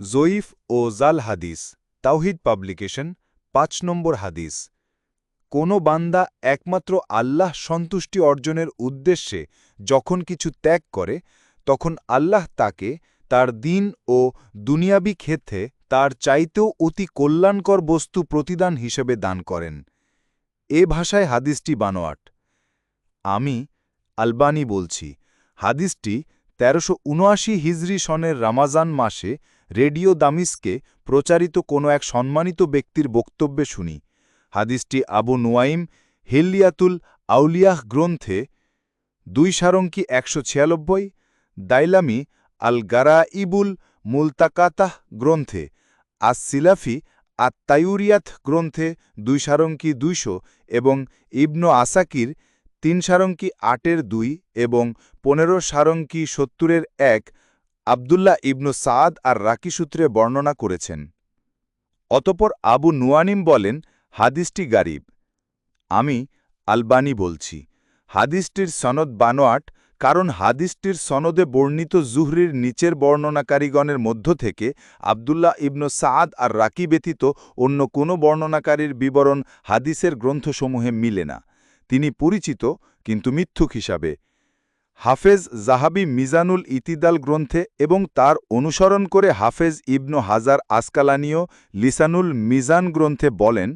জয়ীফ ও জাল হাদিস, তাওহিদ পাবলিকেশন, পাঁচ নম্বর হাদিস। কোনো বান্দা একমাত্র আল্লাহ সন্তুষ্টি অর্জনের উদ্দেশ্যে যখন কিছু ত্যাগ করে, তখন আল্লাহ তাকে তার দিন ও দুনিয়াবি ক্ষেত্রে তার চাইতেও অতি কল্যাণকর বস্তু প্রতিদান হিসেবে দান করেন। এ ভাষায় হাদিসটি বানোয়াট। আমি, আলবানি বলছি, হাদিসটি তেরোশো উনআশি হিজরি সনের রামাজান মাসে রেডিও দামিসকে প্রচারিত কোনো এক সম্মানিত ব্যক্তির বক্তব্যে শুনি। হাদিসটি আবু নোয়াইম হিল্লিয়াতুল আউলিয়াহ গ্রন্থে দুই সারঙ্কি একশো ছিয়ানব্বই, দাইলামি আল গারা ইবুল মুলতাকাতাহ গ্রন্থে আস সিলাফি গ্রন্থে দুই সারঙ্কি দুইশো এবং ইবনু আসাকির তিন সারঙ্কি আটের দুই এবং পনেরো সারঙ্কি সত্তরের এক আবদুল্লাহ ইবনু সাদ আর রাকি সূত্রে বর্ণনা করেছেন। অতপর আবু নুয়ানিম বলেন, হাদিসটি গারিব। আমি আলবানি বলছি, হাদিসটির সনদ বানোয়াট কারণ হাদিসটির সনদে বর্ণিত জুহরির নিচের বর্ণনাকারীগণের মধ্য থেকে আবদুল্লাহ ইবনু সাদ আর রাকি ব্যতীত অন্য কোনো বর্ণনাকারীর বিবরণ হাদিসের গ্রন্থসমূহে মিলে না। তিনি পরিচিত, কিন্তু মিথ্যুক হিসাবে। হাফেজ জাহাবি মিজানুল ইতিদাল গ্রন্থে এবং তার অনুসরণ করে হাফেজ ইবনু হাজার আসকালানীয় লিসানুল মিজান গ্রন্থে বলেন,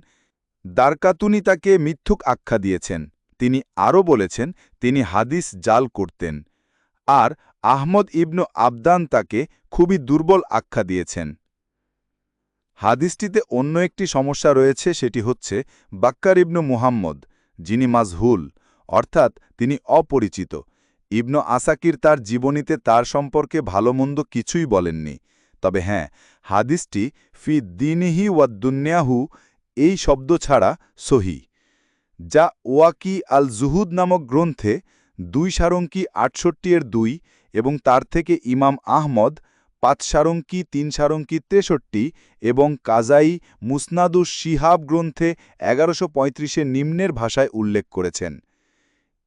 দারকাতুনি তাকে মিথ্যুক আখ্যা দিয়েছেন। তিনি আরও বলেছেন, তিনি হাদিস জাল করতেন। আর আহমদ ইবনু আবদান তাকে খুবই দুর্বল আখ্যা দিয়েছেন। হাদিসটিতে অন্য একটি সমস্যা রয়েছে, সেটি হচ্ছে বাক্কার ইবনু মুহাম্মদ, যিনি মাজহুল, অর্থাৎ তিনি অপরিচিত। ইবনু আসাকির তার জীবনীতে তার সম্পর্কে ভালোমন্দ কিছুই বলেননি। তবে হ্যাঁ হাদিসটি ফি দিনিহি ওয়াদ্দুন্যাহু এই শব্দ ছাড়া সহি। যা ওয়াকি আল জুহুদ নামক গ্রন্থে দুই সারঙ্কি আটষট্টি এর দুই এবং তার থেকে ইমাম আহমদ পাঁচ সারঙ্কি, তিন সারঙ্কি, তেষট্টি এবং কাজাই মুসনাদুস শিহাব গ্রন্থে এগারোশো পঁয়ত্রিশে নিম্নের ভাষায় উল্লেখ করেছেন।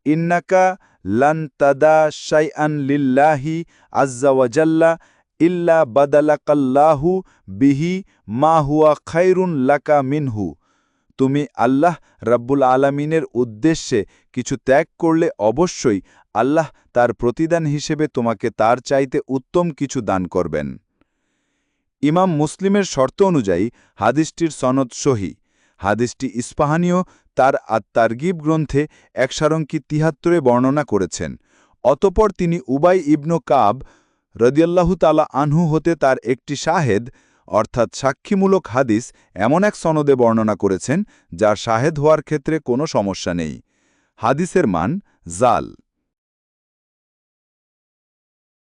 ইন্নাকা লান তাদা শাইআন লিল্লাহি আজ্জাওয়াজাল্লা ইল্লা বাদালাকাল্লাহু বিহি মা হুয়া খাইরুন লাকা মিনহু তুমি আল্লাহ রাব্বুল আলমিনের উদ্দেশ্যে কিছু ত্যাগ করলে অবশ্যই আল্লাহ তার প্রতিদান হিসেবে তোমাকে তার চাইতে উত্তম কিছু দান করবেন। ইমাম মুসলিমের শর্ত অনুযায়ী হাদিসটির সনদ সহি। হাদিসটি ইস্পাহানীয়, তার আত্মার্গিব গ্রন্থে একসারঙ্কি তিহাত্তরে বর্ণনা করেছেন। অতপর তিনি উবাই ইবনু কাব রদিয়াল্লাহু তালা আনহু হতে তার একটি শাহেদ, অর্থাৎ সাক্ষীমূলক হাদিস, এমন এক সনদে বর্ণনা করেছেন, যার শাহেদ হওয়ার ক্ষেত্রে কোনো সমস্যা নেই। হাদিসের মান জাল।